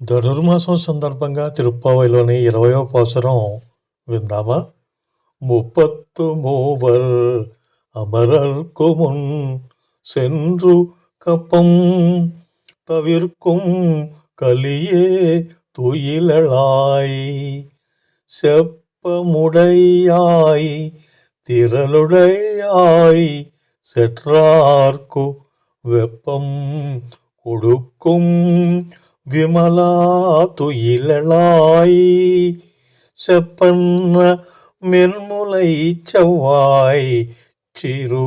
ధనుర్మాసం సందర్భంగా తిరుప్పావైలోని ఇరవయో పాసురం విందామా ముప్పత్తు మూవర్ அமரர்க்குமுன் சென்று கப்பம் தவிர்க்கும் கலியே துயிலளாய் செப்பமுடையாய் திரளுடையாய் செற்றார்க்கு வெப்பம் கொடுக்கும் விமலா துயிலாய் செப்பன்ன மென்முலை செவ்வாய் சிறு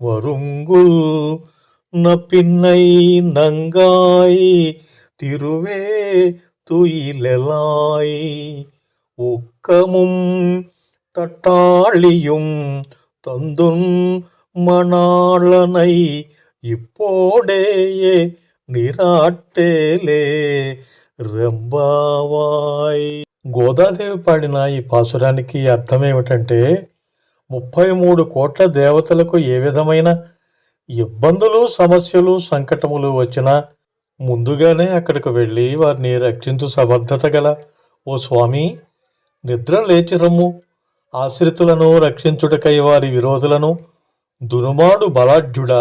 வருங்குல் நப்பின்னை நங்காய் திருவே துயிலாய் உக்கமும் தட்டாளியும் தந்துன் மணாளனை இப்போடேயே నీరాట్టేలే రంబావాయ్ గోదాదేవి పాడిన ఈ పాసురానికి అర్థం ఏమిటంటే ముప్పై మూడు కోట్ల దేవతలకు ఏ విధమైన ఇబ్బందులు సమస్యలు సంకటములు వచ్చినా ముందుగానే అక్కడికి వెళ్ళి వారిని రక్షించు సమర్థత గల ఓ స్వామి నిద్ర లేచి రమ్ము. ఆశ్రితులను రక్షించుటకై వారి విరోధులను దునుమాడు బలాఢ్యుడా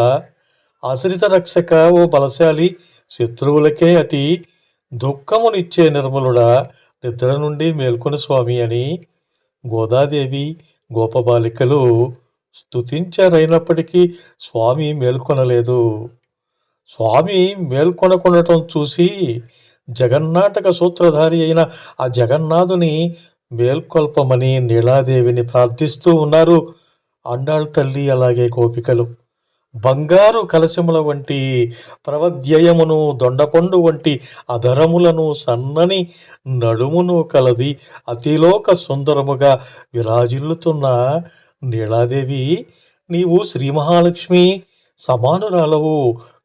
ఆశ్రిత రక్షక ఓ బలశాలి శత్రువులకే అతి దుఃఖమునిచ్చే నిర్మలుడా నిద్ర నుండి మేల్కొని స్వామి అని గోదాదేవి గోపబాలికలు స్తుతించారైనప్పటికీ స్వామి మేల్కొనలేదు. స్వామి మేల్కొనకుండటం చూసి జగన్నాటక సూత్రధారి అయిన ఆ జగన్నాథుని మేల్కొల్పమని నీలాదేవిని ప్రార్థిస్తూ ఉన్నారు. అండాళ్ తల్లి అలాగే గోపికలు. బంగారు కలశముల వంటి ప్రవధ్యయమును దొండపండు వంటి అధరములను సన్నని నడుమును కలది అతిలోక సుందరముగా విరాజిల్లుతున్న నీలాదేవి నీవు శ్రీ మహాలక్ష్మి సమానురాలవు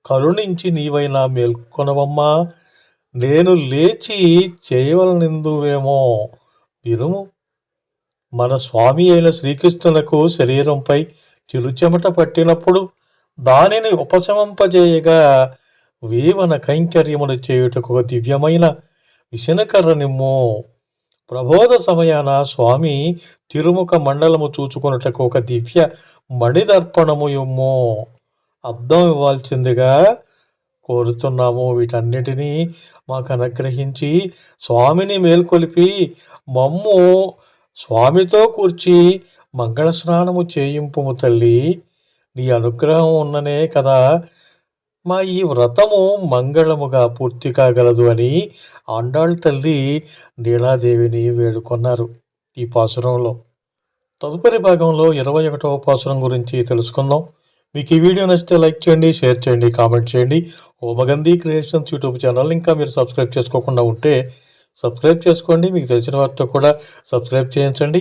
కరుణించి నీవైనా మేల్కొనవమ్మా. నేను లేచి చేయవలనిందువేమో వినుము. మన స్వామి అయిన శ్రీకృష్ణులకు శరీరంపై చిరుచెమట పట్టినప్పుడు దానిని ఉపశమింపజేయగా వేవన కైంకర్యములు చేయుటకు ఒక దివ్యమైన విశనకర్రనిమ్ము. ప్రబోధ సమయాన స్వామి తిరుముఖ మండలము చూచుకొనుటకు ఒక దివ్య మణిదర్పణము ఇమ్ము. అర్థం ఇవ్వాల్సిందిగా కోరుతున్నాము. వీటన్నిటినీ మాకు అనుగ్రహించి స్వామిని మేల్కొలిపి మమ్ము స్వామితో కూర్చి మంగళ స్నానము చేయింపుము తల్లి. నీ అనుగ్రహం ఉన్ననే కదా. మా ఈ వ్రతము మంగళముగా పూర్తి కాగలదు అని ఆండాళ్ తల్లి నీలాదేవిని వేడుకొన్నారు ఈ పాసురంలో. తదుపరి భాగంలో ఇరవై ఒకటవ పాసురం గురించి తెలుసుకుందాం. మీకు ఈ వీడియో నచ్చితే లైక్ చేయండి షేర్ చేయండి కామెంట్ చేయండి. హోమగంధి క్రియేషన్స్ యూట్యూబ్ ఛానల్ ఇంకా మీరు సబ్స్క్రైబ్ చేసుకోకుండా ఉంటే సబ్స్క్రైబ్ చేసుకోండి. మీకు తెలిసిన వారితో కూడా సబ్స్క్రైబ్ చేయించండి.